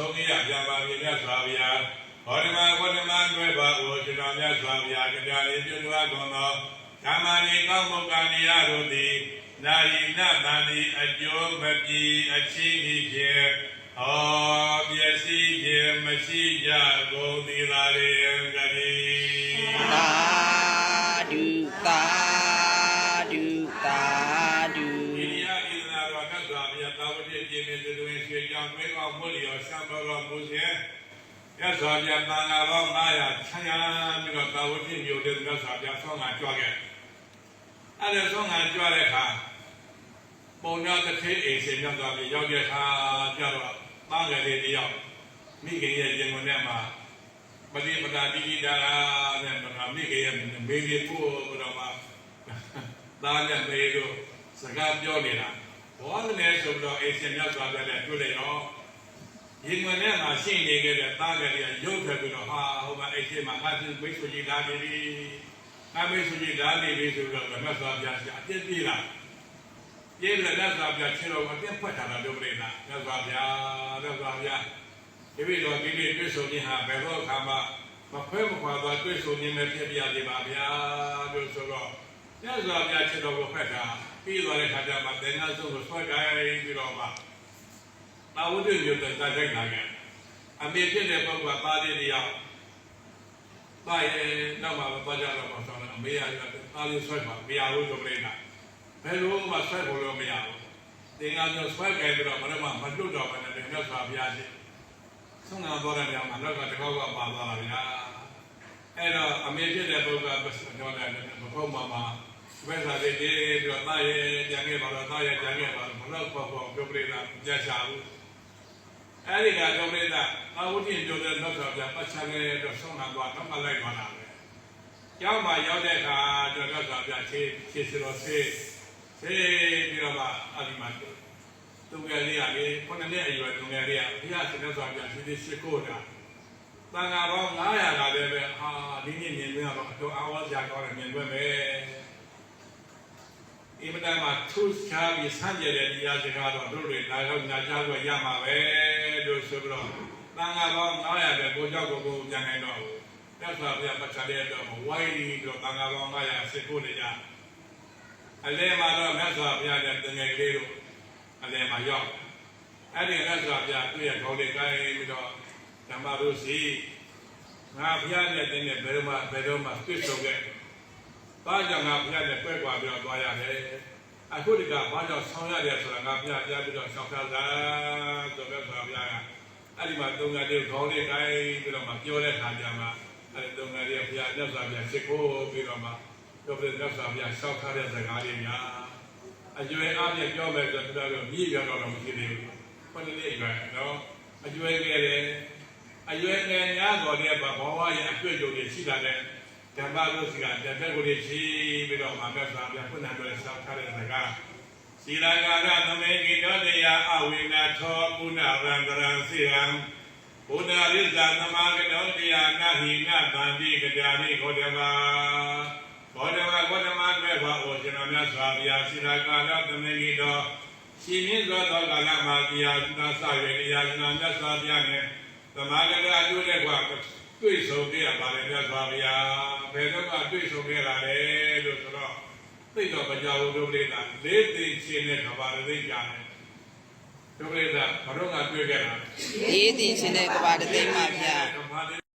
ဆုံးကြီးရပြပါပြည့်မြတ်စွာဘုရားဟောဓမ္မဝတ္တမတွဲပါကိုကျွန်တော်မြတ်စွာဘုရားတရားလေးပြုလုပ်ကုန်သောဓမ္မရေကောင်းမှုကံတရားတို့သည်နာရီနာတန်ဒီအကျိုးမပြီအချင်းဤဖြင့်ဟောပျက်စီးခြင်းမရှိကြကုန်သည်သာလေကတိသာဓုသာ တွဲကောင်းမှုလျော်ဆံတော်တော်မူစေရသော်ပြတန်ဃာတော်900ချမ်းရပြီးတော့သာဝတိမြို့တဲ့ကစွာဘုရားဆောင်းကကြွခဲ့အဲ့ဒါဆောင်းကကြွတဲ့အခါပုံညာတစ်ထေးအိမ်ရှင်မြတ်စွာဘုရားရောက်တဲ့အခါကျတော့တာငယ်လေးတယောက်မိခင်ရဲ့ရင်ဝင်ထဲမှာပฏิပဒါတိတိဒါနဲ့မနာမိခင်ရဲ့မေးလေးပို့တော့မှတာနဲ့မေးလို့စကားပြောနေတာဘောလည်းဆိုတော့အိမ်ရှင်မြတ်စွာဘုရားလည်းတွေ့လိုက်တော့ ရင်ဝင်ထဲမှာရှင်းနေခဲ့တဲ့တားကလေးကရုပ်ထွက်ပြီးတော့ဟာဟိုမှာအဲ့ဒီမှာငါသူမိတ်ဆွေကြီးလာနေပြီငါမိတ်ဆွေကြီးလာနေပြီဆိုတော့မြတ်စွာဘုရားကအပြစ်ပြေးလာပြေးပြီးတော့မြတ်စွာဘုရားခြေတော်အပြစ်ဖတ်တာတော့ပြိတာမြတ်စွာဘုရားမြတ်စွာဘုရားဒီလိုတော့ဒီနေ့တွေ့ဆုံခြင်းဟာဘယ်တော့ခါမှမခွဲမခွာသွားတွေ့ဆုံခြင်းပဲဖြစ်ပြရသေးပါဗျာလို့ဆိုတော့မြတ်စွာဘုရားခြေတော်ကိုဖတ်တာပြီးသွားတဲ့ခါကျမှသင်္ကန်းဆုံးကိုဆွဲကြိုင်းပြီးတော့မှ တာဝတ္ထုမျိုးတဲ့တိုက်လာခဲ့အမေဖြစ်တဲ့ပုဂ္ဂိုလ်ပါတဲ့တရားပါရဲ့နောက်မှာပါကြတော့မှာဆောင်းတယ်အမေရကတာလေးဆွဲပါမရဘူးဆိုပြနေတာဘယ်လိုမှဆွဲဖို့လို့မရဘူးတင်္ဂါမျိုးဆွဲကြပြီးတော့ဘယ်တော့မှမလွတ်တော့ဘဲနဲ့မြတ်စွာဘုရားရှင်ဆုံးနာတော်တဲ့ညမှာတော့တကောက်ကပါသွားတာဗျာအဲ့တော့အမေဖြစ်တဲ့ပုဂ္ဂိုလ်ကပြောတယ်ဘုရားမှာဝိဇ္ဇာလေးတွေပြီးတော့တာရဲ့ကြံခဲ့ပါတော့တာရဲ့ကြံခဲ့ပါတော့ဘလို့ပေါ့ပေါ့ပြောပြနေတာကြရှာဘူး အဲ့ဒီကတော့ပြိဿအဝုဒ္ဓင်ပြောတဲ့လောက်ဆိုပြပတ်ချလဲတော့ဆုံးနာသွားတော့မလိုက်ပါလားပဲ။ကျောင်းမှာရောက်တဲ့အခါတော့တော့ဆိုပြခြေခြေစရောဆေးဆေးပြီးတော့မှအဒီမှာသူငယ်လေးကလေခုနှစ်နှစ်အရွယ်သူငယ်လေးကဘုရားရှင်နဲ့ဆိုပြခြေရှိကိုတာတန်ဃာပေါင်း900လာတယ်ပဲအာဒီနေ့မြင်နေတော့အတော်အားဝစရာကောင်းတယ်မြင်တွေ့မယ်။အင်မတန်မှထူးခြားပြီးဆန်းကျင်တဲ့တရားစကားတော့တို့တွေလာရောက်ညာကြားကိုရမှာပဲ လို့ဆိုပြီးတော့တန်ဃာပေါင်း900ပဲကိုကြောက်ကိုကိုပြန်နိုင်တော့မြတ်စွာဘုရားပတ်ချတဲ့တော့ဝိုင်းပြီးတော့တန်ဃာပေါင်း900စစ်ဖို့နေကြအလဲမှာတော့မြတ်စွာဘုရားရဲ့တငယ်ကလေးတို့အလဲမှာရောက်အဲ့ဒီမြတ်စွာဘုရားသူ့ရဲ့ခေါင်းလေးကိုင်းပြီးတော့ဓမ္မတို့စီငါဘုရားနဲ့တင်းနဲ့ဘယ်တော့မှဘယ်တော့မှတွေ့ဆုံခဲ့ဘာကြောင့်ငါဘုရားနဲ့ပွဲကွာပြီးတော့သွားရတယ် အခုတကဘာကြောင့်ဆောင်းရတယ်ဆိုတာငါဘုရားကြားပြီးတော့ရှောက်ထားတာဆိုတော့ဆိုဘုရားကအဲ့ဒီမှာတုံငါလေးခေါင်းလေးကိုင်းပြီးတော့မှပြောတဲ့ခါကျမှအဲ့ဒီတုံငါလေးဘုရားမြတ်စွာဘုရားရှ िख ိုးပြီးတော့မှပြောပြမြတ်စွာဘုရားရှောက်ထားတဲ့စကားလေးများအကျွေးအားဖြင့်ပြောမယ်ဆိုတော့ပြောမြည်ရတော့တော့မရှိသေးဘူးခொနည်းလေးရွယ်နော်အကျွေးငယ်တယ်အရွယ်ငယ်များတော်တဲ့ဘဝရဲ့အတွေ့အကြုံတွေရှိတာတဲ့ ဓမ္မလို့စီကတသက်ကိုရှိပြီးတော့မှာမြတ်စွာဘုရားဖွင့်နာတော်ဆောက်ထားတဲ့စကားစီလာကာရသမေကိတောတရားအဝိနာထောပုဏ္ဏရံတရံစီရံဘုဒ္ဓရိဇာသမာကတောတရားနာဟိနတံတိကကြာနိခောတမဘောဓမဘောဓမမဲ့ဘာဩကျွန်တော်မြတ်စွာဘုရားစီလာကာရသမေကိတောရှင်မြင့်သောသောကာလမှာတရားသာစရွယ်တရားနာမြတ်စွာဘုရားနဲ့သမာကတာအကျိုးတဲ့ကွာ တွေ့ဆုံပြရပါလေမြတ်စွာဘုရားဘယ်တော့မှတွေ့ဆုံခဲ့တာလဲလို့ဆိုတော့သိတော့မကြောက်ဘူးဒုပရိသလေးသိချင်းနဲ့ကဘာသိကြတယ်ဒုပရိသဘာတော့ငါတွေ့ခဲ့တာရေးတင်ရှင်တဲ့ကဘာတသိမ်းပါဗျာကဘာ